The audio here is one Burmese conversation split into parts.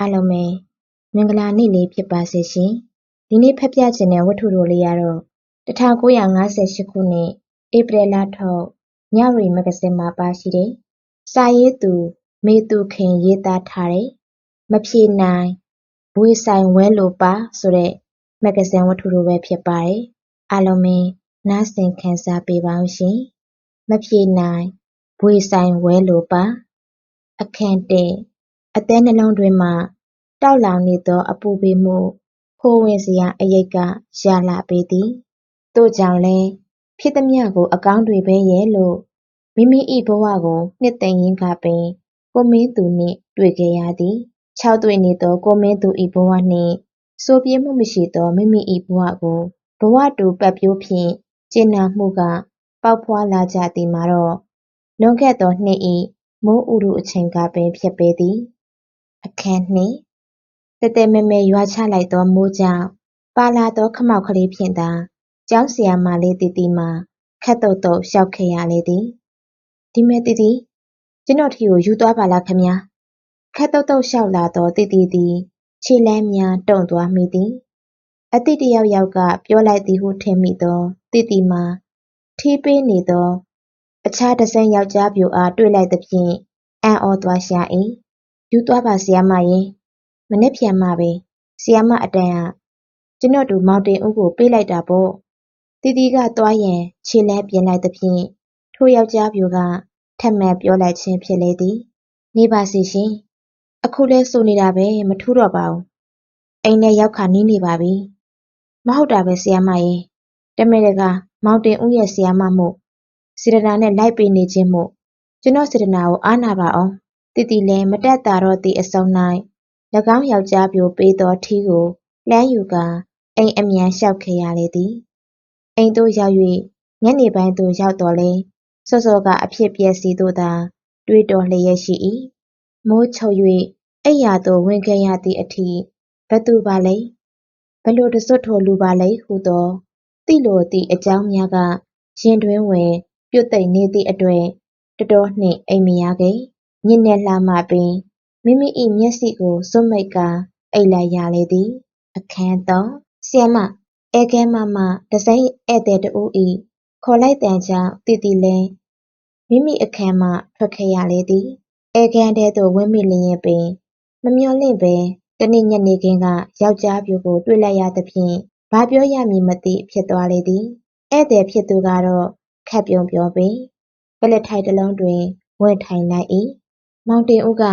အားလုံးပဲမင်္ဂလာနေ့လေးဖြစ်ပါစေရှင်။ဒီနေ့ဖတ်ပြခြင်းတဲ့ဝတ္ထုတော်လေးကတော့1958ခုနှစ်ဧပြီလထုတ်ညရီမဂ္ဂဇင်းမှာပါရှိတဲ့စာရေးသူမေသူခင်ရေးသားထားတဲ့မဖြေနိုင်ဘွေဆိုင်ဝဲလိုပါဆိုတဲ့မဂ္ဂဇင်းဝတ္ထုတော်ပဲဖြစ်ပါတယ်။အားလုံးပဲနားဆင်ခံစားပေးပါဦးရှင်။မဖြေနိုင်ဘွေဆိုင်ဝဲလိုပါအခန်းတဲ့ အသည်းနှလုံးတွင်းမှ တောက်လောင်နေသော အပူပေမှု ခိုးဝင်စရာအရိပ်ကရလာပေသည်။ထို့ကြောင့်လည်း ဖြစ်သမျှကို အကောင်းတွေပဲရဲ့လို့ မိမိ၏ဘဝကို နှစ်သိမ့်ရင်းကပင် ကိုမင်းသူနှင့် တွေ့ခဲ့ရသည်။ခြောက်သွေ့နေသော ကိုမင်းသူ၏ဘဝနှင့် ဆိုပြေမှုမရှိသော မိမိ၏ဘဝကို ဘဝတူပတ်ပျိုးဖြင့်ကျေနပ်မှုက ပေါက်ဖွားလာကြသည်မှာတော့ လွန်ခဲ့သောနှစ်၏မိုးဥတုအချိန်ကပင် ဖြစ်ပေသည်။ အခန်း၂တည်တည်မယ်မယ်ရွာချလိုက်သောမိုးကြောင့်ပါလာသောခမောက်ကလေးဖြင့်သာကျောင်းဆရာမလေးတီတီမှာခပ်သုတ်သုတ်လျှောက်ခဲ့ရလေသည်။ဒီမဲ့တီတီကျွန်တော်ထီကိုယူသွားပါလားခမညာ။ခပ်သုတ်သုတ်လျှောက်လာသောတီတီသည်ခြေလမ်းများတုံသွားမိသည်။အတိတယောက်ယောက်ကပြောလိုက်သည်ဟုထင်မိသောတီတီမှာထီးပေးနေသော အခြားတစင်းယောက်ျားပြိုအားတွေ့လိုက်သဖြင့်အံ့ဩသွားရှာ၏။ ယူသွားပါဆရာမရေ။မနက်ဖြန်မှပဲ ဆရာမအတန်းကကျွန်တော်တို့မောင်တင်ဦးကို ပေးလိုက်တာပေါ့။တီတီကသွားရန် ခြေလမ်းပြင်လိုက်သဖြင့် ထိုယောက်ျားပြိုက ထပ်မံပြောလိုက်ခြင်းဖြစ်လေသည်။နေပါစေရှင်။အခုလဲဆိုနေတာပဲ မထူးတော့ပါဘူး။အိမ်ထဲရောက်ခါနီးနေပါပြီ။မဟုတ်တာပဲ ဆရာမရေ။တမင်တကာ မောင်တင်ဦးရဲ့ ဆရာမမို့ စေတနာနဲ့ လိုက်ပေးနေခြင်းမို့ ကျွန်တော်စေတနာကို အားနာပါအောင်။ တီတီလည်းမတက်တာတော့သည့်အစုံ၌၎င်းယောက်ျားပြိုပေးသောထီးကိုလှမ်းယူကာအိမ်အမြန်လျှောက်ခဲ့ရလေသည်။အိမ်သို့ရောက်၍ညနေပိုင်းသို့ရောက်သော်လည်းစောစောကအဖြစ်ပျက်စီးသို့သာ တွေးတောလျက်ရှိ၏။မိုးချုပ်၍အိပ်ရာသို့ဝင်ခဲ့ရသည်အထိဘယ်သူပါလိမ့်၊ဘယ်လိုတဆွတ်ထိုလူပါလိမ့်ဟုသောသိလိုသည့်အကြောင်းများကရင်တွင်းဝင် ပြွတ်သိပ်နေသည့်အတွက်တော်တော်နှင့်အိပ်မရခဲ့။ ညဉ့်နက်လှမှပင် မိမိ၏မျက်စိကို စွန့်မိတ်ကာ အိပ်လိုက်ရလေသည်။အခန်း၃ဆရာမဧည့်ခန်းမမှ တံဆိပ်ဧည့်သည်တစ်ဦး၏ခေါ်လိုက်သံကြောင့်တီတီလည်းမိမိအခန်းမှ ထွက်ခဲ့ရလေသည်။ဧည့်ခန်းထဲသို့ ဝင်မိလျှင်ပင် မမျှော်လင့်ဘဲတစ်နေ့ညနေခင်းက ယောက်ျားပျိုကို တွေ့လိုက်ရသဖြင့် ဘာပြောရမည်မသိ ဖြစ်သွားလေသည်။ဧည့်သည်ဖြစ်သူကတော့ ခပ်ပြုံးပြောပင် ကုလားထိုင်တစ်လုံးတွင် ဝင်ထိုင်လိုက်၏။ မောင်တင်ဦးက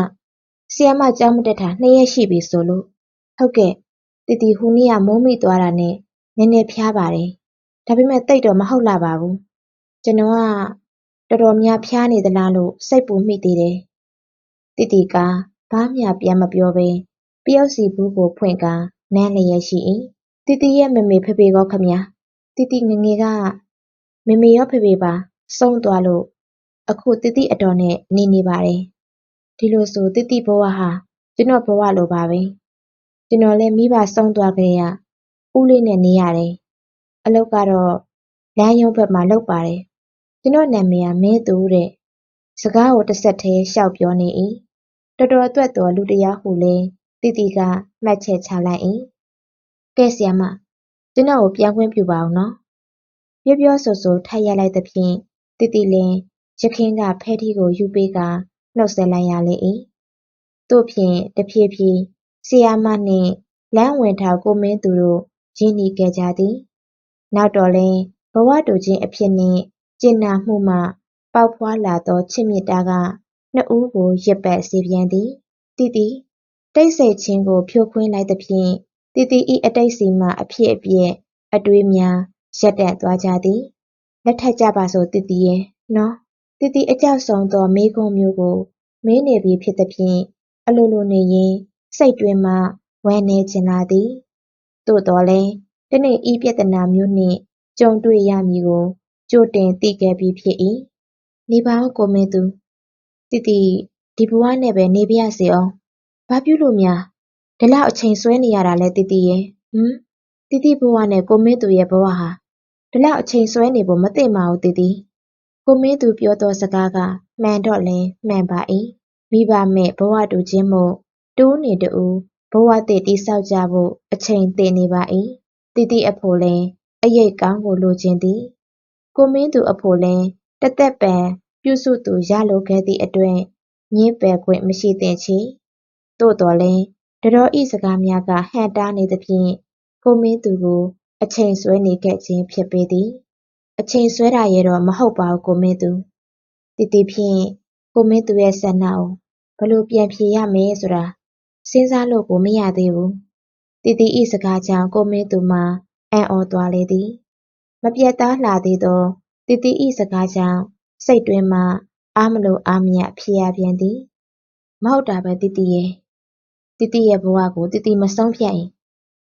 ဆရာမကျောင်းမတက်တာနှစ်ရက်ရှိပြီဆိုလို့ဟုတ်ကဲ့တီတီဟူနေ့ကမိုးမိသွားတာနဲ့နည်းနည်းဖျားပါတယ်။ဒါပေမဲ့သိပ်တော့မဟုတ်လှပါဘူး။ကျွန်တော်ကတော်တော်များဖျားနေသလားလို့စိတ်ပူမိသေးတယ်။တီတီကဘာမျှပြန်မပြောဘဲပျောက်စီဘူးကိုဖွင့်ကာနမ်းလျက်ရှိ၏။တီတီရဲ့မမေဖေဖေကောခမညာတီတီငငယ်ကမမေရောဖေဖေပါ ဆုံးသွားလို့အခုတီတီအတော်နဲ့နေနေပါတယ်။ ဒီလိုဆိုတီတီဘဝဟာ ကျွန်တော်ဘဝလိုပါပဲ။ကျွန်တော်လည်း မိဘဆုံးသွားကြရဦးလေးနဲ့ နေရတယ်။အလုပ်ကတော့ လမ်းရုံးဘက်မှာ လုပ်ပါတယ်။ကျွန်တော်နာမည်က မင်းသူတဲ့။စကားကိုတစ်ဆက်တည်းရှောက်ပြောနေ၏။တော်တော်အတွက်တော်လူတစ်ယောက်ဟုလည်းတီတီက မှတ်ချက်ချလိုက်၏။ကဲဆရာမ ကျွန်တော်ကို ပြန်ခွင့်ပြုပါဦးနော်။ပြောပြောဆိုဆိုထိုက်ရလိုက်သဖြင့်တီတီလည်း ယခင်က ဖဲထီးကို ယူပေးကာ နှုတ်ဆက်လိုက်ရလေ၏။သို့ဖြင့်တဖြည်းဖြည်းဆရာမနှင့်လမ်းဝင်ထားကိုမင်းသူတို့ရင်းနှီးခဲ့ကြသည်။နောက်တော့လည်းဘဝတူချင်းအဖြစ်နှင့်ကြင်နာမှုမှပေါက်ဖွားလာသောချစ်မြတ်တာကနှစ်ဦးကိုရစ်ပတ်စေပြန်သည်။တီတီတိတ်ဆိတ်ခြင်းကိုဖြိုခွင်းလိုက်သဖြင့်တီတီ၏အတိတ်စီမှအဖြစ်အပျက်အတွေးများရပ်တန့်သွားကြသည်။လက်ထပ်ကြပါစို့တီတီရဲ့နော်။ တီတီအကြောက်ဆုံးသောမေးခွန်းမျိုးကိုမေးနေပြီဖြစ်သဖြင့်အလိုလိုနေရင်းစိတ်တွင်းမှဝမ်းနည်းချင်လာသည်။သို့သော်လည်းတနေ့ဤပြဿနာမျိုးနှင့်ကြုံတွေ့ရမည်ကိုကြိုတင်သိခဲ့ပြီးဖြစ်၏။နေပါဦးကိုမင်းသူ။တီတီဒီဘဝနဲ့ပဲနေပါရစေဦး။ဘာပြုလို့များဒီလောက်အချိန်ဆွဲနေရတာလဲတီတီရဲ့။ဟမ်။တီတီဘဝနဲ့ကိုမင်းသူရဲ့ဘဝဟာဒီလောက်အချိန်ဆွဲနေဖို့မသင့်ပါဘူးတီတီ။ ကိုမင်းသူပြောသောစကားက မှန်တော့လည်းမှန်ပါ၏။မိဘမဲ့ဘဝတူချင်းမို့တူးနေတူဘဝတည်တိဆောက်ကြဖို့အချိန်တည်နေပါ၏တိတိအဖို့လည်းအရိတ်ကောင်းကိုလိုချင်သည်ကိုမင်းသူအဖို့လည်းတသက်ပံပြုစုသူရလိုခဲ့သည့်အတွက်ညင်းပယ်ခွင့်မရှိသင့်ချေသို့တော်လည်းတတော်ဤစကားများကဟန်တားနေသဖြင့်ကိုမင်းသူကိုအချိန်ဆွဲနေခဲ့ခြင်းဖြစ်ပေသည် အချိန်ဆွဲတာရဲ့တော့ မဟုတ်ပါဘူး ကိုမင်းသူ တိတိဖြင့် ကိုမင်းသူရဲ့ဆန္ဒကိုဘလို့ပြန်ဖြေရမယ်ဆိုတာ စဉ်းစားလို့ကို မရသေးဘူး တိတိဤစကားကြောင့် ကိုမင်းသူမှာ အံ့ဩသွားလေသည် မပြတ်သားလာသေးသော တိတိဤစကားကြောင့် စိတ်တွင်းမှာ အားမလို့အားမရ ဖြစ်ရပြန်သည် မဟုတ်တာပဲ တိတိရဲ့တိတိရဲ့ဘဝကို တိတိမဆုံးဖြတ်ရင်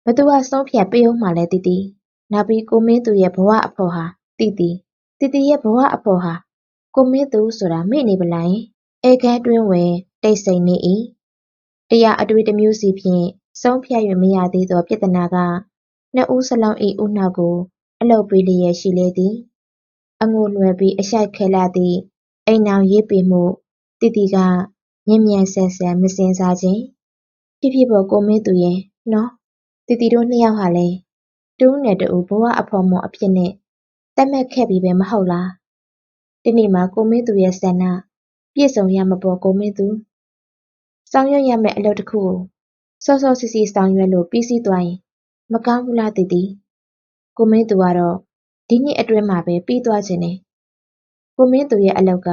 ဘသူက ဆုံးဖြတ်ပေးအောင်မှလဲ တိတိ နောက်ပြီး ကိုမင်းသူရဲ့ ဘဝအဖို့ဟာ တိတိတိတိရဲ့ဘဝအဖို့ဟာ ကိုမင်းသူဆိုတာမေ့နေပလားအေကဲတွင်းဝင် တိတ်ဆိတ်နေ၏တရားအတွေ့တမျိုးစီဖြင့်ဆုံးဖြတ်၍မရသေးသောပြဿနာကနှစ်ဦးစလုံး၏ဦးနှောက်ကို အလုတ်ပေးလျက်ရှိလေသည်အငိုလွယ်ပြီးအရှိုက်ခဲလာသည့်အိမ်အောင်ရေးပေမှုတိတိကမြင်မြန်ဆန်ဆန်မစင်စားခြင်းဖြစ်ဖြစ်ပေါ်ကိုမင်းသူရဲ့နော်တိတိတို့နှစ်ယောက်ဟာလေတူးနဲ့တူဘဝအဖော်မော်အဖြစ်နဲ့ တတ်မှတ်ခဲ့ပြီးပဲမဟုတ်လားဒီနေ့မှာ ကိုမင်းသူရဲ့ဆန္ဒ ပြည့်စုံရမပေါ်ကိုမင်းသူ ဆောင်ရွက်ရမယ့် အလုပ်တစ်ခုကို စောစောစီစီဆောင်ရွက်လို့ ပြီးစီးသွားရင် မကောင်းဘူးလားတည်တည်ကိုမင်းသူကတော့ ဒီနှစ်အတွင်းမှာပဲ ပြီးသွားခြင်းနဲ့ကိုမင်းသူရဲ့အလောက်က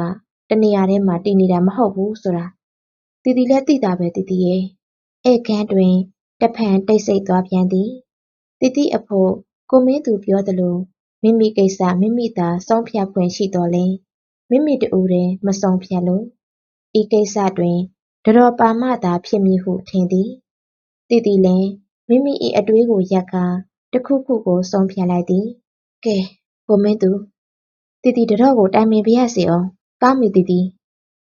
တနေရာထဲမှာ တည်နေတာမဟုတ်ဘူးဆိုတာတည်တည်လည်း သိတာပဲတည်တည်ရဲ့ဧကန်းတွင်တဖန်တိတ်ဆိတ်သွားပြန်သည်တည်တည်အဖို့ ကိုမင်းသူပြောသလို မိမိကိစ္စမိမိသာဆုံးဖြတ်ခွင့်ရှိတော်လဲမိမိတူတွင်မဆုံးဖြတ်လို့ဤကိစ္စတွင်တတော်ပါမှသာဖြစ်မည်ဟုထင်သည်တည်တည်လည်းမိမိ၏အတွေးကိုရပ်ကာတခုခုကိုဆုံးဖြတ်လိုက်သည်ကဲကိုမင်းသူတည်တည်တတော်ကိုတိုင်ပင်ပြရစီအောင်ကောင်းပြီတည်တည်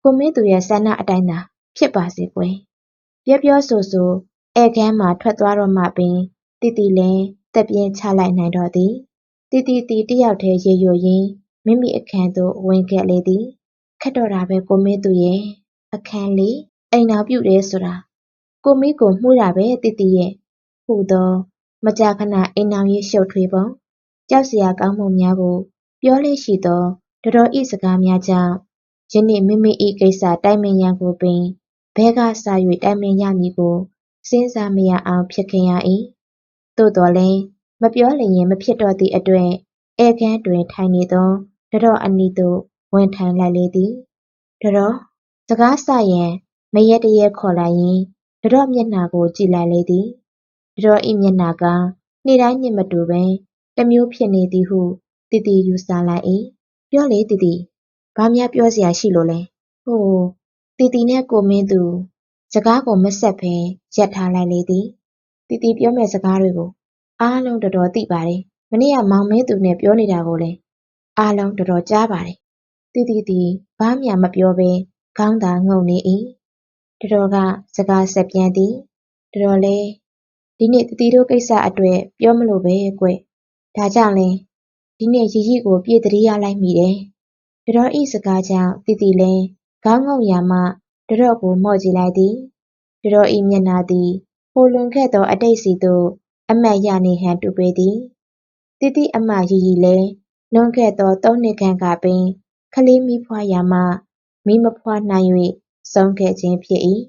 ကိုမင်းသူရဲ့ဆန္ဒအတိုင်းသာဖြစ်ပါစေကွယ်ပြောပြောဆိုဆိုဧကန်းမှာထွက်သွားတော့မှပင်တည်တည်လည်းတက်ပြင်းချလိုက်နိုင်တော့သည် တည်တည်တီတယောက်တည်းရေရွရင်းမိမိအခန်းသို့ဝင်ခဲ့လေသည်ခက်တော့တာပဲကိုမင်းသူရဲ့အခန်းလေးအိမ်နောက်ပြုတယ်ဆိုတာကိုမီးကိုမှုတာပဲတည်တည်ရဲ့ဟူသောမကြာခဏအိမ်နောက်ရေးရှုပ်ထွေးပုံကြောက်စရာကောင်းမှုများကို ပြောလေရှိသောတတော်ဤစကားများကြောင့်ယနေ့မိမိ၏ကိစ္စတိုင်ပင်ရန်ကိုပင်ဘဲကစ၍တိုင်ပင်ရမည်ကိုစဉ်းစားမရအောင်ဖြစ်ခင်ရ၏သို့တော်လည်း မပြောလျင်မဖြစ်တော့သည့်အတွက်ဧကန်းတွင်ထိုင်နေသောတတော်အနီးသို့ဝင်ထိုင်လိုက်လေသည်တတော်စကားဆရန်မရက်တရက်ခေါ်လိုက်ရင်တတော်မျက်နှာကိုကြည့်လိုက်လေသည်တတော်ဤမျက်နှာကနေ့တိုင်းညစ်မတူပင်တမျိုးဖြစ်နေသည်ဟုတည်တည်ယူဆလိုက်၏ပြောလေတည်တည်ဘာများပြောစရာရှိလို့လဲဟိုတည်တည်နဲ့ကိုမင်းသူစကားကိုမဆက်ဘဲရက်ထားလိုက်လေသည်တည်တည်ပြောမဲ့စကားတွေကို အားလုံးတော်တော်သိပါတယ်မနေ့ကမောင်မဲသူနဲ့ပြောနေတာကိုလည်းအားလုံးတော်တော်ကြားပါတယ်တီတီတီဘာမှမပြောဘဲခေါင်းသာငုံနေ၏တတော်ကစကားဆက်ပြန်သည်တတော်လဲဒီနေ့တတီတို့ကိစ္စအတွက်ပြောမလို့ပဲကွဒါကြောင့်လဲဒီနေ့ရီရီကိုပြေးတရိရလိုက်မိတယ်တတော်ဤစကားကြောင့်တီတီလဲခေါင်းငုံရမှတတော်ကိုမော့ကြည့်လိုက်သည်တတော်ဤမျက်နာသည်ဟိုလွန်ခဲ့သောအတိတ်စီသို့ အမတ်ရနေဟန်တူပေသည်တီတီအမရီရီလဲလွန်ခဲ့သောသုံးနှစ်ခန့်ကပင်ကလေးမီးဖွားရာမှမီးမဖွားနိုင်၍ဆုံးခဲ့ခြင်းဖြစ်၏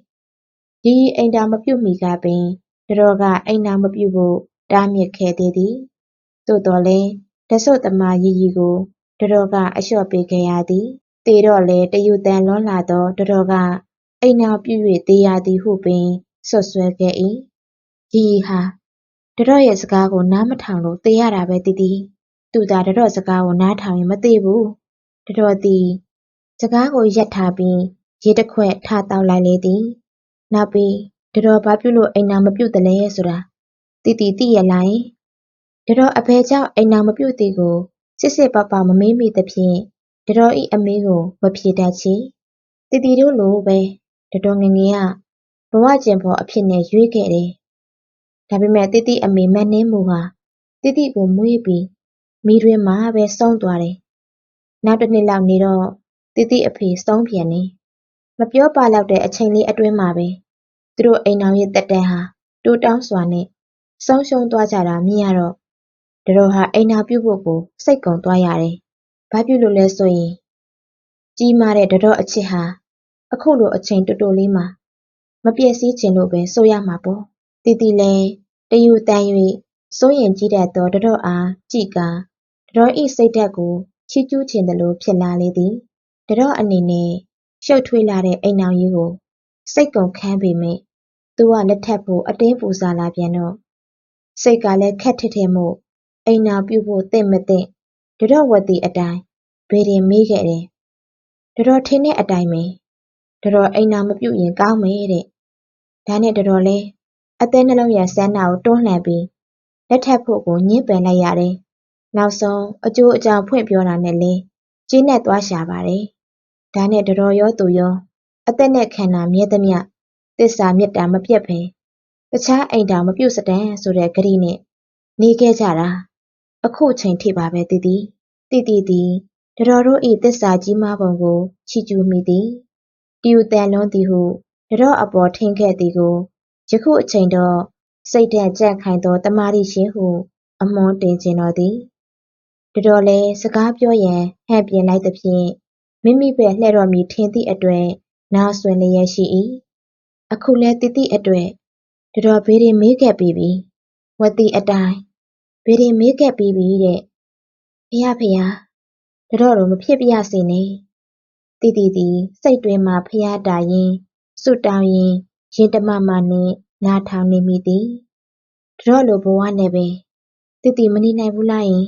ရီရီအိမ်တော်မပြုတ်မီကပင်တတော်ကအိမ်တော်မပြုတ်ဖို့တားမြစ်ခဲ့သေးသည်သို့တော်လည်းတဆုတ်သမားရီရီကိုတတော်ကအလျှော့ပေးခဲ့ရသည်တေတော့လေတယူတန်လွန်လာသောတတော်ကအိမ်နာပြု၍တေးရသည်ဟုပင်ဆွတ်ဆွဲခဲ့၏ရီရီဟာ တတော်ရဲ့စကားကို နားမထောင်လို့သေရတာပဲတီတီသူသာတတော်စကားကို နားထောင်ရင် မသေဘူးတတော်သည် စကားကိုရက်ထားပြီး ရေတစ်ခွက်ထားတောက်လိုက်လေသည် နောက်ပြီးတတော်ဘာပြုလို့ အိမ်နာမပြုတ်တလဲဆိုတာတီတီသိရလားတတော်အဖေကြောင့် အိမ်နာမပြုတ်သည်ကို စစ်စစ်ပပမမေးမိသဖြင့်တတော်ဤအမေးကို မဖြေတတ်ချေတီတီတို့လိုပဲတတော်ငငယ်က ဘဝကျင်ဖို့အဖြစ်နဲ့ ရွေးခဲ့တယ် ဒါပေမဲ့တိတိအမေမနှင်းမူဟာတိတိကိုမွေးပြီးမိတွင်မှာပဲဆုံးသွားတယ်။နောက်တစ်နှစ်လောက်နေတော့တိတိအဖေဆုံးပြန်နေ။မပြောပါလောက်တဲ့အချိန်လေးအတွင်းမှာပဲသူတို့အိမ်အောင်ရဲ့တက်တန်းဟာတိုးတောင်းစွာနဲ့ဆုံးရှုံးသွားကြတာမြင်ရတော့တတော်ဟာအိမ်နာပြုတ်ဖို့ကိုစိတ်ကုံသွားရတယ်။ဘာဖြစ်လို့လဲဆိုရင်ကြီးမားတဲ့တတော်အချစ်ဟာအခုလိုအချိန်တိုတိုလေးမှာမပြည့်စည်ခြင်းလို့ပဲဆိုရမှာပေါ့။တီတီလည်း တယူတန်၍စိုးရင်ကြီးတတ်သောတတော်အားကြည့်ကာတတော်ဤစိတ်ဓာတ်ကိုချီးကျူးခြင်းတလို့ဖြစ်လာလေသည်။တတော်အနေနဲ့ရှုပ်ထွေးလာတဲ့အိမ်အောင်ကြီးကိုစိတ်ကုံခန်းပေမဲ့သူကလက်ထပ်ဖို့အတင်းပူစားလာပြန်တော့စိတ်ကလည်းခက်ထစ်ထစ်မို့အိမ်နာပြုတ်ဖို့တင့်မတင့်တတော်ဝတ်သည့်အတိုင်းဘေးရင်မေးခဲ့တယ်။တတော်ထင်းတဲ့အတိုင်းပဲတတော်အိမ်နာမပြုတ်ရင်ကောင်းမယ်တဲ့။ဒါနဲ့တတော်လဲ အသေးနှလုံးရဆန်းနာကိုတွန်းလှန်ပြီးလက်ထပ်ဖို့ကိုညှင်းပယ်လိုက်ရတယ်။နောက်ဆုံးအကျိုးအကြောင်းဖွင့်ပြောတာနဲ့လဲကျင်းနဲ့သွားရှာပါတယ်။ဒါနဲ့တတော်ရောသူရောအသက်နဲ့ခန္ဓာမြဲသမျှသစ္စာမေတ္တာမပြတ်ပဲတခြားအိမ်တောင်မပြုတ်စတန်ဆိုတဲ့ဂရိနဲ့နေခဲ့ကြတာအခုချိန်ထိပါပဲတည်တည်တည်တည်သည်တတော်တို့ဤသစ္စာကြီးမားပုံကိုချီကျူးမိသည်တီယူတန်လွန်းသည်ဟုတတော်အပေါ်ထင်ခဲ့သည်ကို ယခုအချိန်တော့ စိတ်ဓာတ်ကြက်ခိုင်သောတမာရီရှင်ဟု အမွန်တင်ခြင်းတော်သည် တတော်လဲစကားပြောရန် ဟန်ပြင်လိုက်သဖြင့် မိမိပဲလှဲ့တော်မူထင်သည့်အတွက် နားဆွင်လျက်ရှိ၏အခုလဲတည်တည်အတွက် တတော်ဘေးရင် မေးခဲ့ပြီးပြီဝတ်သည့်အတိုင်း ဘေးရင် မေးခဲ့ပြီးပြီတဲ့ဖះဖះတတော်တို့ မဖြစ်ပြစေနဲ့တည်တည်သည် စိတ်တွင်မှဖះတာရင်စွတောင်းရင် ရင်တမမနဲ့နားထောင်နေမိသည်တတော်လိုဘဝနဲ့ပဲတည်တည်မနေနိုင်ဘူးလားယင်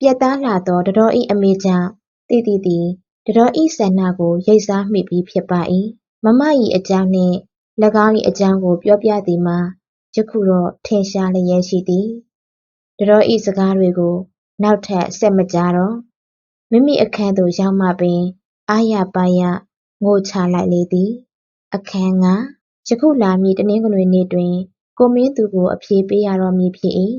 ပြက်သားလာသောတတော်ဤအမေကြောင့်တည်တည်သည်တတော်ဤဆန္ဒကိုရိပ်စားမိပြီးဖြစ်ပါ၏မမ၏အကြောင်းနှင့်၎င်း၏အကြောင်းကို ပြောပြသည်မှာယခုတော့ထင်ရှားလျက်ရှိသည်တတော်ဤစကားတွေကို နောက်ထပ်ဆက်မကြတော့မိမိအခန်းသို့ရောက်မှပင် အာရပါရငိုချလိုက်လေသည် အခန်းက ယခုလာမည်တနင်္ဂနွေနေ့တွင် ကိုမင်းသူကို အဖြေပေးရတော့မည်ဖြစ်၏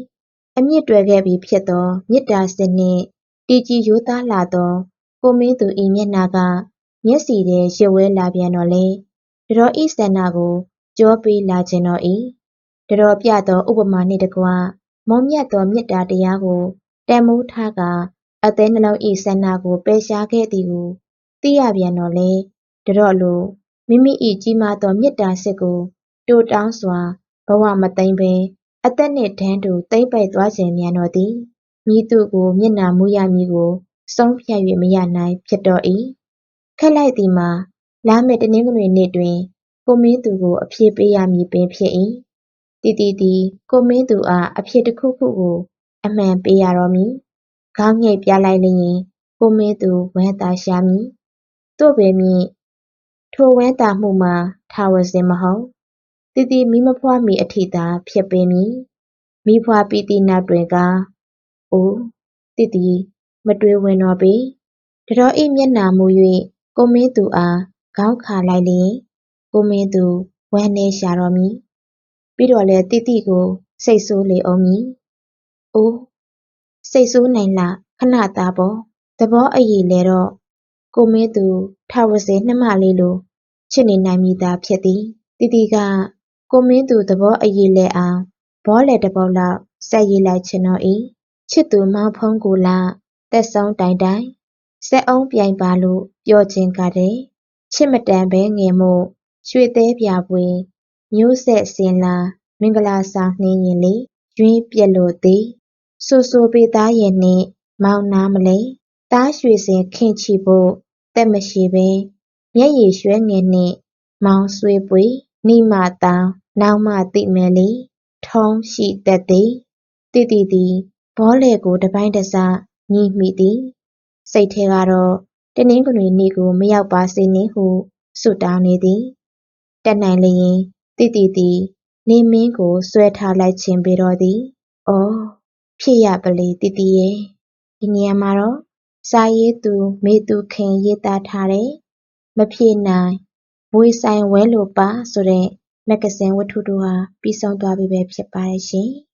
အမြင့်တွယ်ခဲ့ပြီးဖြစ်သော မေတ္တာစစ်နှင့် တည်ကြည်ရိုးသားလာသော ကိုမင်းသူ၏မျက်နှာက မျက်စီထဲရစ်ဝဲလာပြန်တော့လေတတော်ဤဆန္ဒကိုကြောပေးလာခြင်းတော်၏တတော်ပြသောဥပမာနှင့်တကွမုံမြတ်သောမေတ္တာတရားကိုတန်မိုးထားကအသေးနှလုံးဤဆန္ဒကိုပယ်ရှားခဲ့သည်ကိုသိရပြန်တော့လေတတော်လို မိမိ၏ကြီးမားသောမေတ္တာစစ်ကို တိုးတောင်းစွာဘဝမသိမ့်ပဲအသက်နှင့်တန်းတူသိမ့်ပိုက်သွားခြင်းမြန်တော်သည်မိသူကိုမျက်နာမူရမည်ကိုဆုံးဖြတ်၍မရနိုင်ဖြစ်တော်၏ခက်လိုက်သည်မှာလာမည့်တနင်္ဂနွေနေ့တွင် ကိုမင်းသူကိုအဖြေပေးရမည်ပင်ဖြစ်၏တီတီသည်ကိုမင်းသူအားအဖြေတစ်ခုခုကို အမှန်ပေးရတော့မည်ခေါင်းငိတ်ပြလိုက်လျင်ကိုမင်းသူဝမ်းသာရှာမည်တို့ပေမည် ထိုဝမ်းသာမှုမှာ ထာဝစဉ်မဟုတ်တီတီမိမဖွားမီအထိသာ ဖြစ်ပေမည်မိဖွားပြီးသည့်နောက်တွင်ကအိုးတီတီမတွေးဝင်တော့ပေ တတော်ဤမျက်နာမူ၍ကိုမင်းသူအား ခေါင်းခါလိုက်လျင် ကိုမင်းသူ ဝမ်းနည်းရှာတော့မည် ပြီးတော့လည်းတိတိကို စိတ်ဆိုးလေအောင်မည်။အိုးစိတ်ဆိုးနိုင်လားခဏသားပေါ့ သဘောအရည်လဲတော့ ကိုမင်းသူထဝစေနှမလေးလို ချစ်နေနိုင်မိသားဖြစ်သည်တိတိကကိုမင်းသူသဘောအရည်လဲအောင်ဘောလေတစ်ပုတ်လောက်ဆက်ရေးလိုက်ချင်တော့၏ချစ်သူမောင်ဖုံးကိုလာတက်ဆုံးတိုင်တိုင်စက်အောင်ပြိုင်ပါလို့ပြောခြင်းကတဲ့ချစ်မတန်ပဲငယ်မို့ရွှေသေးပြပွေမျိုးဆက်စင်လာမင်္ဂလာဆောင်နှင်းရင်လေရွှင်ပြက်လို့သည်ဆိုဆိုပေသားရဲ့နှင့်မောင်နာမလဲ သားရွှေစင်ခင်ချီဖို့တက်မရှိပဲမျက်ရည်ရွှဲငယ်နှင့် မောင်ဆွေပွေ နိမတောင်နောက်မှသိမယ်လေ ထုံးရှိတတ်သည် တိတိသည် ဘောလေကို တပိုင်းတစညီးမိသည် စိတ်ထဲကတော့ တနင်္ဂနွေနေ့ကို မရောက်ပါစေနှင့်ဟု ဆုတောင်းနေသည်တက်နိုင်လျင် တိတိသည်နေမင်းကို ဆွဲထားလိုက်ခြင်းပေတော့သည်။အော် ဖြစ်ရပလေ တိတိရဲ့ ဒီနေရာမှာတော့ စာရေးသူ မေသူခင်ရေးသားထားတဲ့ မဖြေနိုင်ဝေဆိုင်ဝဲလိုပါ ဆိုတဲ့ မဂ္ဂဇင်းဝတ္ထုတို့ဟာ ပြီးဆုံးသွားပြီပဲ ဖြစ်ပါတယ်ရှင်။